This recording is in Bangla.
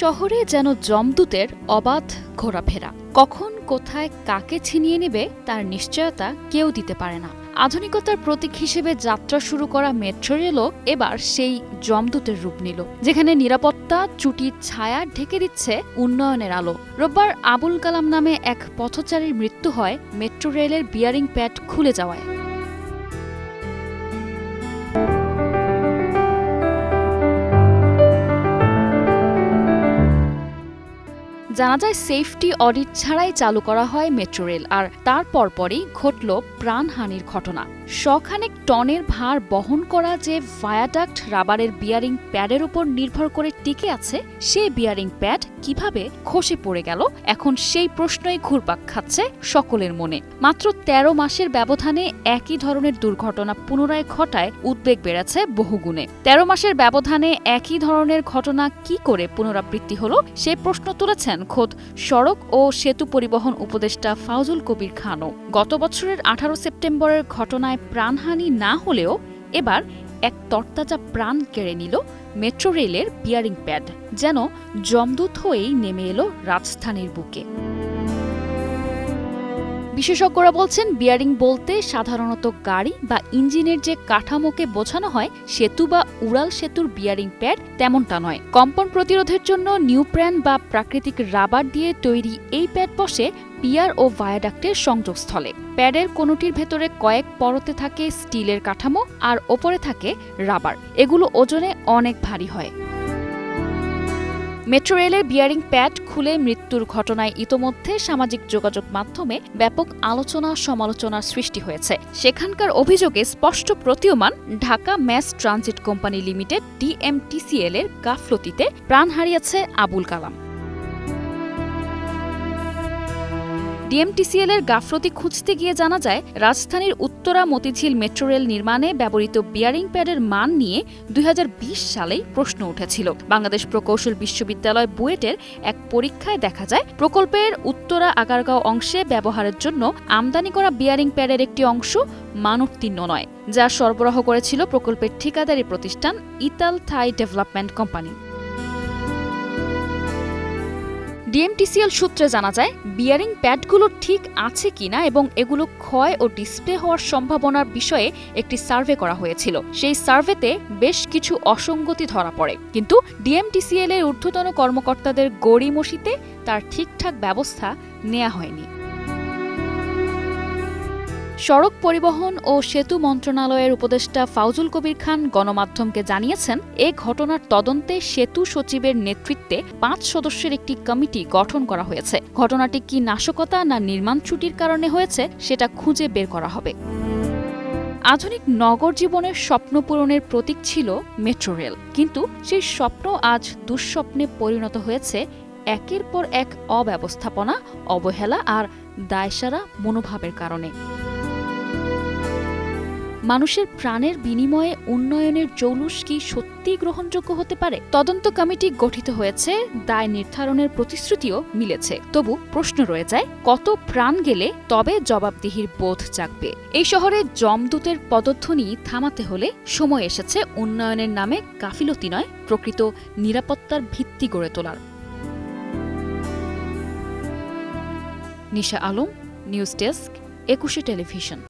শহরে যেন জমদূতের অবাধ ঘোরাফেরা। কখন কোথায় কাকে ছিনিয়ে নেবে তার নিশ্চয়তা কেউ দিতে পারে না। আধুনিকতার প্রতীক হিসেবে যাত্রা শুরু করা মেট্রো রেলও এবার সেই জমদূতের রূপ নিল, যেখানে নিরাপত্তা, চুটির ছায়া ঢেকে দিচ্ছে উন্নয়নের আলো। রোববার আবুল কালাম নামে এক পথচারীর মৃত্যু হয় মেট্রো রেলের বিয়ারিং প্যাড খুলে যাওয়ায়। জানা যায় সেফটি অডিট ছাড়াই চালু করা হয় মেট্রো রেল আর তার পরপরই ঘটল প্রাণহানির ঘটনা। শখানেক টনের ভার বহন করা যে ভায়াডাক্ট রাবারের বিয়ারিং প্যাডের উপর নির্ভর করে টিকে আছে, সে বিয়ারিং প্যাড কীভাবে খসে পড়ে গেল? এখন সেই প্রশ্নই ঘুরপাক খাচ্ছে সকলের মনে। মাত্র ১৩ মাসের ব্যবধানে একই ধরনের দুর্ঘটনা পুনরায় ঘটায় উদ্বেগ বেড়েছে বহুগুণে। ১৩ মাসের ব্যবধানে একই ধরনের ঘটনা কি করে পুনরাবৃত্তি হলো, সে প্রশ্ন তুলেছেন খোদ সড়ক ও সেতু পরিবহন উপদেষ্টা ফাউজুল কবির খানও। গত বছরের আঠারো সেপ্টেম্বরের ঘটনায় প্রাণহানি না হলেও এবার এক তরতাজা প্রাণ কেড়ে নিল মেট্রো রেলের বিয়ারিং প্যাড, যেন জমদূত হয়েই নেমে এলো রাজধানীর বুকে। বিশেষজ্ঞরা বলছেন বিয়ারিং বলতে সাধারণত গাড়ি বা ইঞ্জিনের যে কাঠামোকে বোঝানো হয়, সেতু বা উড়াল সেতুর বিয়ারিং প্যাড তেমনটা নয়। কম্পন প্রতিরোধের জন্য নিউপ্র্যান বা প্রাকৃতিক রাবার দিয়ে তৈরি এই প্যাড বসে পিয়ার ও ভায়াডাক্টের সংযোগস্থলে। প্যাডের কোনোটির ভেতরে কয়েক পরতে থাকে স্টিলের কাঠামো আর ওপরে থাকে রাবার। এগুলো ওজনে অনেক ভারী হয়। মেট্রো রেলের বিয়ারিং প্যাড খুলে মৃত্যুর ঘটনায় ইতোমধ্যে সামাজিক যোগাযোগ মাধ্যমে ব্যাপক আলোচনা সমালোচনার সৃষ্টি হয়েছে। সেখানকার অভিযোগে স্পষ্ট প্রতীয়মান Dhaka mass transit company limited, DMTCL এর গাফলতিতে প্রাণ হারিয়েছে আবুল কালাম। ডিএমটিসিএল এর গাফলতি খুঁজতে গিয়ে জানা যায়, রাজধানীর উত্তরা মতিঝিল মেট্রো রেল নির্মাণে ব্যবহৃত বিয়ারিং প্যাডের মান নিয়ে দুই হাজার বিশ সালেই প্রশ্ন উঠেছিল। বাংলাদেশ প্রকৌশল বিশ্ববিদ্যালয় বুয়েটের এক পরীক্ষায় দেখা যায়, প্রকল্পের উত্তরা আগারগাঁও অংশে ব্যবহারের জন্য আমদানি করা বিয়ারিং প্যাডের একটি অংশ মানোত্তীর্ণ নয়, যা সরবরাহ করেছিল প্রকল্পের ঠিকাদারি প্রতিষ্ঠান Ital Thai development company. DMTCL সূত্রে জানা যায়, বিয়ারিং প্যাডগুলো ঠিক আছে কিনা এবং এগুলো ক্ষয় ও ডিসপ্লে হওয়ার সম্ভাবনার বিষয়ে একটি সার্ভে করা হয়েছিল। সেই সার্ভেতে বেশ কিছু অসঙ্গতি ধরা পড়ে। কিন্তু ডিএমটিসিএল এর ঊর্ধ্বতন কর্মকর্তাদের গড়িমসিতে তার ঠিকঠাক ব্যবস্থা নেওয়া হয়নি। সড়ক পরিবহন ও সেতু মন্ত্রণালয়ের উপদেষ্টা ফাউজুল কবির খান গণমাধ্যমকে জানিয়েছেন, এ ঘটনার তদন্তে সেতু সচিবের নেতৃত্বে পাঁচ সদস্যের একটি কমিটি গঠন করা হয়েছে। ঘটনাটি কি নাশকতা না নির্মাণ ত্রুটির কারণে হয়েছে, সেটা খুঁজে বের করা হবে। আধুনিক নগর জীবনের স্বপ্ন পূরণের প্রতীক ছিল মেট্রো রেল। কিন্তু সেই স্বপ্ন আজ দুঃস্বপ্নে পরিণত হয়েছে। একের পর এক অব্যবস্থাপনা, অবহেলা আর দায়সারা মনোভাবের কারণে। মানুষের প্রাণের বিনিময়ে উন্নয়নের জৌলুস কি সত্যি গ্রহণযোগ্য হতে পারে? তদন্ত কমিটি গঠিত হয়েছে, দায় নির্ধারণের প্রতিশ্রুতিও মিলেছে। তবু প্রশ্ন রয়ে যায়, কত প্রাণ গেলে তবে জবাবদিহির বোধ জাগবে? এই শহরে জমদূতের পদধ্বনি থামাতে হলে সময় এসেছে উন্নয়নের নামে গাফিলতি নয়, প্রকৃত নিরাপত্তার ভিত্তি গড়ে তোলার। Nisha Alam, news desk, Ekushey television.